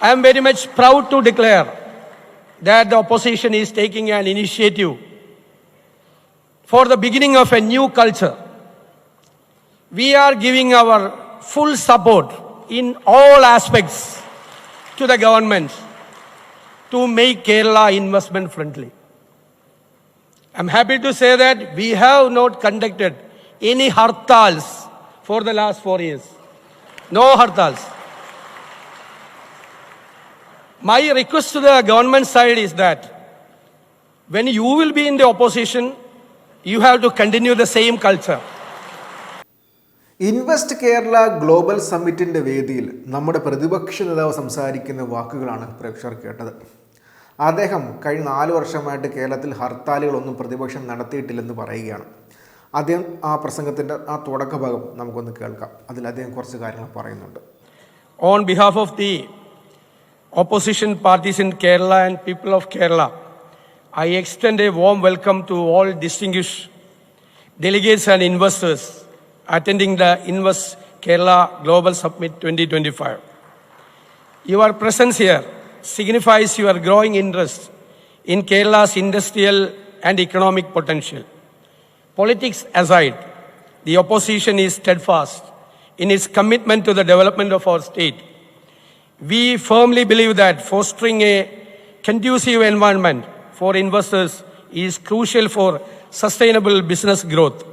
I am very much proud to declare that the opposition is taking an initiative for the beginning of a new culture. We are giving our full support in all aspects to the government to make Kerala investment friendly. I'm happy to say that we have not conducted any hartals for the last four years. No hartals. My request to the government side is that when you will be in the opposition, you have to continue the same culture. Invest Kerala global സമ്മിറ്റിന്റെ വേദിയിൽ നമ്മുടെ പ്രതിപക്ഷ നേതാവ് സംസാരിക്കുന്ന വാക്കുകളാണ് പ്രേക്ഷകർ കേട്ടത്. അദ്ദേഹം കഴിഞ്ഞ നാല് വർഷമായിട്ട് കേരളത്തിൽ ഹർത്താലുകളൊന്നും പ്രതിപക്ഷം നടത്തിയിട്ടില്ലെന്ന് പറയുകയാണ്. അദ്ദേഹം ആ പ്രസംഗത്തിന്റെ ആ തുടക്കഭാഗം നമുക്കൊന്ന് കേൾക്കാം. അതിൽ അദ്ദേഹം കുറച്ച് കാര്യങ്ങൾ പറയുന്നുണ്ട്. On behalf of the opposition parties in Kerala and people of Kerala, I extend a warm welcome to all distinguished delegates and investors attending the Invest Kerala Global Summit 2025. Your presence here signifies your growing interest in Kerala's industrial and economic potential. Politics aside, the opposition is steadfast in its commitment to the development of our state. We firmly believe that fostering a conducive environment for investors is crucial for sustainable business growth.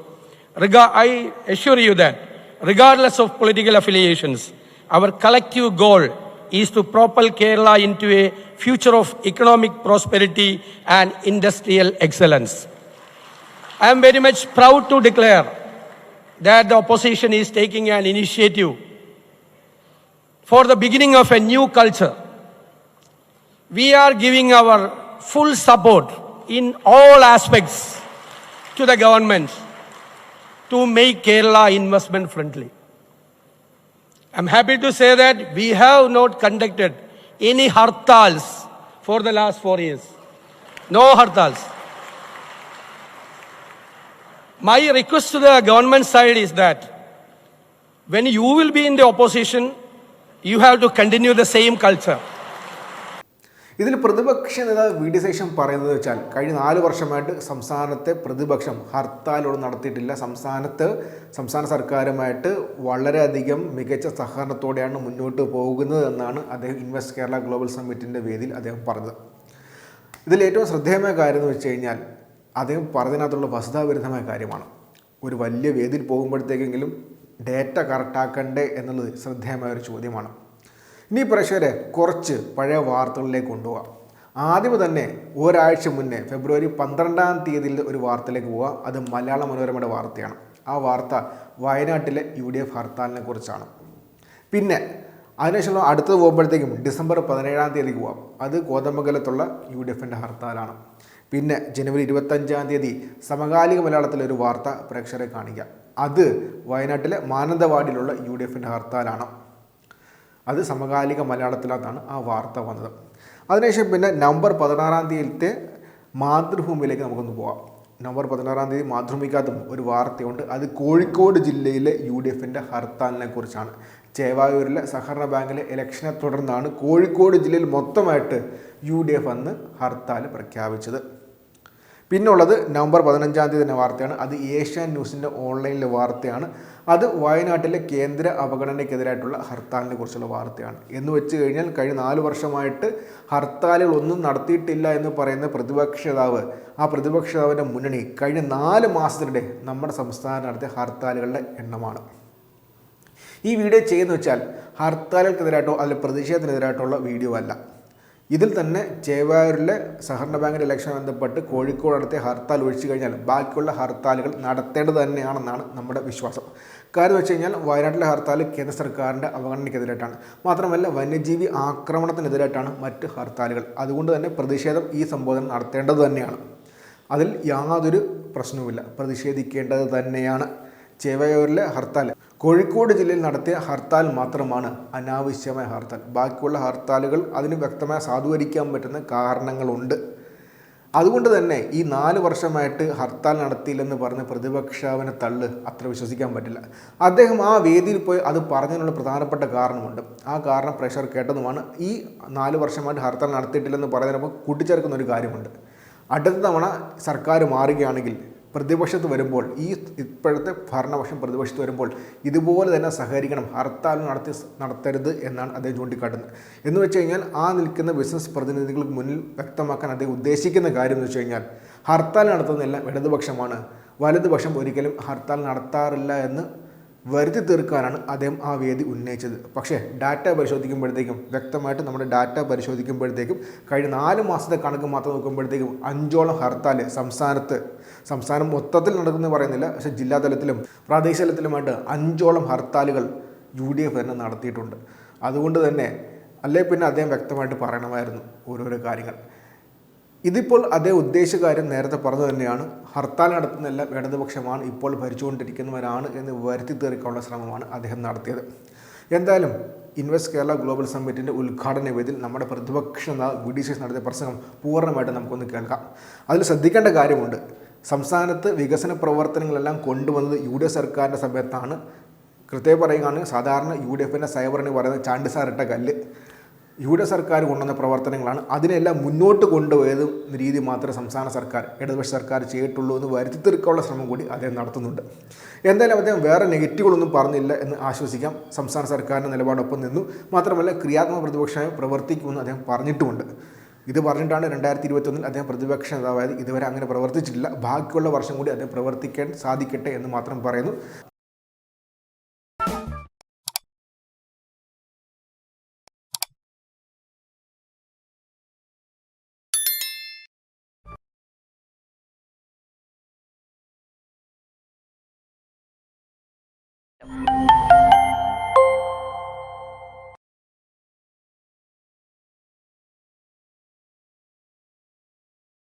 I assure you that, regardless of political affiliations, our collective goal is to propel Kerala into a future of economic prosperity and industrial excellence. I am very much proud to declare that the opposition is taking an initiative for the beginning of a new culture. We are giving our full support in all aspects to the government to make Kerala investment friendly. I'm happy to say that we have not conducted any hartals for the last four years. No hartals. My request to the government side is that when you will be in the opposition, you have to continue the same culture ഇതിൽ പ്രതിപക്ഷ നേതാവ് V D ശേഷം പറയുന്നത് വെച്ചാൽ കഴിഞ്ഞ നാല് വർഷമായിട്ട് സംസ്ഥാനത്തെ പ്രതിപക്ഷം ഹർത്താലോട് നടത്തിയിട്ടില്ല. സംസ്ഥാനത്ത് സംസ്ഥാന സർക്കാരുമായിട്ട് വളരെയധികം മികച്ച സഹകരണത്തോടെയാണ് മുന്നോട്ട് പോകുന്നത് എന്നാണ് അദ്ദേഹം ഇൻവെസ്റ്റ് കേരള ഗ്ലോബൽ സമ്മിറ്റിന്റെ വേദിയിൽ അദ്ദേഹം പറഞ്ഞത്. ഇതിൽ ഏറ്റവും ശ്രദ്ധേയമായ കാര്യം എന്ന് വെച്ച് കഴിഞ്ഞാൽ അദ്ദേഹം പറഞ്ഞതിനകത്തുള്ള വസ്തുതാവിരുദ്ധമായ കാര്യമാണ്. ഒരു വലിയ വേദിയിൽ പോകുമ്പോഴത്തേക്കെങ്കിലും ഡേറ്റ കറക്റ്റാക്കണ്ടേ എന്നുള്ളത് ശ്രദ്ധേയമായ ഒരു ചോദ്യമാണ്. ഇനി പ്രേക്ഷകരെ കുറച്ച് പഴയ വാർത്തകളിലേക്ക് കൊണ്ടുപോകാം ആദ്യം തന്നെ ഒരാഴ്ച മുന്നേ ഫെബ്രുവരി പന്ത്രണ്ടാം തീയതിയിൽ ഒരു വാർത്തയിലേക്ക് പോവുക അത് മലയാള മനോരമയുടെ വാർത്തയാണ്. ആ വാർത്ത വയനാട്ടിലെ യു ഡി എഫ് ഹർത്താലിനെ കുറിച്ചാണ്. പിന്നെ അതിനുശേഷം അടുത്തത് പോകുമ്പോഴത്തേക്കും ഡിസംബർ പതിനേഴാം തീയതിക്ക് പോവാം. അത് കോതമംഗലത്തുള്ള യു ഡി എഫിന്റെ ഹർത്താലാണ്. പിന്നെ ജനുവരി ഇരുപത്തഞ്ചാം തീയതി സമകാലിക മലയാളത്തിലെ ഒരു വാർത്ത പ്രേക്ഷകരെ കാണിക്കാം. അത് വയനാട്ടിലെ മാനന്തവാടിയിലുള്ള യു ഡി എഫിന്റെ ഹർത്താലാണ്. അത് സമകാലിക മലയാളത്തിലാണ് ആ വാർത്ത വന്നത്. അതിനുശേഷം പിന്നെ നവംബർ പതിനാറാം തീയതിയിലത്തെ മാതൃഭൂമിയിലേക്ക് നമുക്കൊന്ന് പോകാം നവംബർ പതിനാറാം തീയതി മാതൃഭൂമിക്കകത്തും ഒരു വാർത്തയുണ്ട്. അത് കോഴിക്കോട് ജില്ലയിലെ യു ഡി എഫിന്റെ ഹർത്താലിനെ കുറിച്ചാണ്. ചേവായൂരിലെ സഹകരണ ബാങ്കിലെ ഇലക്ഷനെ തുടർന്നാണ് കോഴിക്കോട് ജില്ലയിൽ മൊത്തമായിട്ട് യു ഡി എഫ് അന്ന് ഹർത്താൽ പ്രഖ്യാപിച്ചത്. പിന്നുള്ളത് നവംബർ പതിനഞ്ചാം തീയതി തന്നെ വാർത്തയാണ്. അത് ഏഷ്യൻ ന്യൂസിന്റെ ഓൺലൈനിലെ വാർത്തയാണ്. അത് വയനാട്ടിലെ കേന്ദ്ര അവഗണനയ്ക്കെതിരായിട്ടുള്ള ഹർത്താലിനെ കുറിച്ചുള്ള വാർത്തയാണ്. എന്ന് വെച്ച് കഴിഞ്ഞാൽ കഴിഞ്ഞ നാല് വർഷമായിട്ട് ഹർത്താലുകൾ ഒന്നും നടത്തിയിട്ടില്ല എന്ന് പറയുന്ന പ്രതിപക്ഷ നേതാവ് ആ പ്രതിപക്ഷ നേതാവിന്റെ മുന്നണി കഴിഞ്ഞ നാല് മാസത്തിനിടെ നമ്മുടെ സംസ്ഥാനം നടത്തിയ ഹർത്താലുകളുടെ എണ്ണമാണ്. ഈ വീഡിയോ ചെയ്യുന്ന വെച്ചാൽ ഹർത്താലുകൾക്കെതിരായിട്ടോ അല്ലെങ്കിൽ പ്രതിഷേധത്തിനെതിരായിട്ടുള്ള വീഡിയോ അല്ല. ഇതിൽ തന്നെ ചേവായൂരിലെ സഹകരണ ബാങ്കിന്റെ ഇലക്ഷൻ ബന്ധപ്പെട്ട് കോഴിക്കോട് നടത്തിയ ഹർത്താൽ ഒഴിച്ചു കഴിഞ്ഞാൽ ബാക്കിയുള്ള ഹർത്താലുകൾ നടത്തേണ്ടത് തന്നെയാണെന്നാണ് നമ്മുടെ വിശ്വാസം. കാര്യം വെച്ച് കഴിഞ്ഞാൽ വയനാട്ടിലെ ഹർത്താൽ കേന്ദ്ര സർക്കാരിന്റെ അവഗണനയ്ക്കെതിരായിട്ടാണ്. മാത്രമല്ല വന്യജീവി ആക്രമണത്തിനെതിരായിട്ടാണ് മറ്റ് ഹർത്താലുകൾ. അതുകൊണ്ട് തന്നെ പ്രതിഷേധം ഈ സംബോധന നടത്തേണ്ടത് തന്നെയാണ്. അതിൽ യാതൊരു പ്രശ്നവുമില്ല. പ്രതിഷേധിക്കേണ്ടത് തന്നെയാണ്. ചേവയൂരിലെ ഹർത്താൽ കോഴിക്കോട് ജില്ലയിൽ നടത്തിയ ഹർത്താൽ മാത്രമാണ് അനാവശ്യമായ ഹർത്താൽ. ബാക്കിയുള്ള ഹർത്താലുകൾ അതിന് വ്യക്തമായി സാധൂകരിക്കാൻ പറ്റുന്ന കാരണങ്ങളുണ്ട്. അതുകൊണ്ട് തന്നെ ഈ നാല് വർഷമായിട്ട് ഹർത്താൽ നടത്തിയില്ലെന്ന് പറഞ്ഞ പ്രതിപക്ഷാവിനെ തള്ള്. അത്ര വിശ്വസിക്കാൻ പറ്റില്ല. അദ്ദേഹം ആ വേദിയിൽ പോയി അത് പറഞ്ഞതിനുള്ള പ്രധാനപ്പെട്ട കാരണമുണ്ട്. ആ കാരണം പ്രഷർ കേട്ടതുമാണ്. ഈ നാല് വർഷമായിട്ട് ഹർത്താൽ നടത്തിയിട്ടില്ലെന്ന് പറയുന്നതിനൊപ്പം കൂട്ടിച്ചേർക്കുന്ന ഒരു കാര്യമുണ്ട്. അടുത്ത തവണ സർക്കാർ മാറുകയാണെങ്കിൽ പ്രതിപക്ഷത്ത് വരുമ്പോൾ ഈ ഇപ്പോഴത്തെ ഭരണപക്ഷം പ്രതിപക്ഷത്ത് വരുമ്പോൾ ഇതുപോലെ തന്നെ സഹകരിക്കണം. ഹർത്താൽ നടത്തി നടത്തരുത് എന്നാണ് അദ്ദേഹം ചൂണ്ടിക്കാട്ടുന്നത്. എന്ന് വെച്ച് കഴിഞ്ഞാൽ ആ നിൽക്കുന്ന ബിസിനസ് പ്രതിനിധികൾക്ക് മുന്നിൽ വ്യക്തമാക്കാൻ അദ്ദേഹം ഉദ്ദേശിക്കുന്ന കാര്യം എന്ന് വെച്ച് കഴിഞ്ഞാൽ ഹർത്താൽ നടത്തുന്നതെല്ലാം ഇടതുപക്ഷമാണ്. വലതുപക്ഷം ഒരിക്കലും ഹർത്താൽ നടത്താറില്ല എന്ന് വരുത്തി തീർക്കാനാണ് അദ്ദേഹം ആ വേദി ഉന്നയിച്ചത്. പക്ഷേ ഡാറ്റ പരിശോധിക്കുമ്പോഴത്തേക്കും വ്യക്തമായിട്ട് നമ്മുടെ ഡാറ്റ പരിശോധിക്കുമ്പോഴത്തേക്കും കഴിഞ്ഞ നാല് മാസത്തെ കണക്ക് മാത്രം നോക്കുമ്പോഴത്തേക്കും അഞ്ചോളം ഹർത്താൽ സംസ്ഥാനത്ത് സംസ്ഥാനം മൊത്തത്തിൽ നടക്കുന്നു പറയുന്നില്ല. പക്ഷേ ജില്ലാ തലത്തിലും പ്രാദേശിക തലത്തിലുമായിട്ട് അഞ്ചോളം ഹർത്താലുകൾ യു ഡി എഫ് തന്നെ നടത്തിയിട്ടുണ്ട്. അതുകൊണ്ട് തന്നെ അല്ലേ പിന്നെ അദ്ദേഹം വ്യക്തമായിട്ട് പറയണമായിരുന്നു ഓരോരോ കാര്യങ്ങൾ. ഇതിപ്പോൾ അതേ ഉദ്ദേശകാര്യം നേരത്തെ പറഞ്ഞു തന്നെയാണ്. ഹർത്താൽ നടത്തുന്നില്ല ഇടതുപക്ഷമാണ് ഇപ്പോൾ ഭരിച്ചുകൊണ്ടിരിക്കുന്നവരാണ് എന്ന് വരുത്തി തീർക്കാനുള്ള ശ്രമമാണ് അദ്ദേഹം നടത്തിയത്. എന്തായാലും ഇൻവെസ്റ്റ് കേരള ഗ്ലോബൽ സമ്മിറ്റിന്റെ ഉദ്ഘാടന വേദിയിൽ നമ്മുടെ പ്രതിപക്ഷ വി നടത്തിയ പ്രസംഗം പൂർണമായിട്ട് നമുക്കൊന്ന് കേൾക്കാം. അതിൽ ശ്രദ്ധിക്കേണ്ട കാര്യമുണ്ട്. സംസ്ഥാനത്ത് വികസന പ്രവർത്തനങ്ങളെല്ലാം കൊണ്ടുവന്നത് യു ഡി എഫ് സർക്കാരിന്റെ സമയത്താണ്. കൃത്യമായി പറയുകയാണെങ്കിൽ സാധാരണ യു ഡി എഫിന്റെ സൈബറിന് പറയുന്ന ചാണ്ടിസാറിട്ട കല്ല്. യു ഡി എഫ് സർക്കാർ കൊണ്ടുവന്ന പ്രവർത്തനങ്ങളാണ്. അതിനെല്ലാം മുന്നോട്ട് കൊണ്ടുപോയത് രീതി മാത്രമേ സംസ്ഥാന സർക്കാർ ഇടതുപക്ഷ സർക്കാർ ചെയ്തിട്ടുള്ളൂ എന്ന് വരുത്തി തീർക്കാനുള്ള ശ്രമം കൂടി അദ്ദേഹം നടത്തുന്നുണ്ട്. എന്തായാലും അദ്ദേഹം വേറെ നെഗറ്റീവുകളൊന്നും പറഞ്ഞില്ല എന്ന് ആശ്വസിക്കാം. സംസ്ഥാന സർക്കാരിന്റെ നിലപാടൊപ്പം നിന്നു. മാത്രമല്ല ക്രിയാത്മക പ്രതിപക്ഷമായി പ്രവർത്തിക്കുമെന്ന് അദ്ദേഹം പറഞ്ഞിട്ടുമുണ്ട്. ഇത് പറഞ്ഞിട്ടാണ് രണ്ടായിരത്തി ഇരുപത്തൊന്നിൽ അദ്ദേഹം പ്രതിപക്ഷ നേതാവായത്. ഇതുവരെ അങ്ങനെ പ്രവർത്തിച്ചിട്ടില്ല. ബാക്കിയുള്ള വർഷം കൂടി അദ്ദേഹം പ്രവർത്തിക്കാൻ സാധിക്കട്ടെ എന്ന് മാത്രം പറയുന്നു. you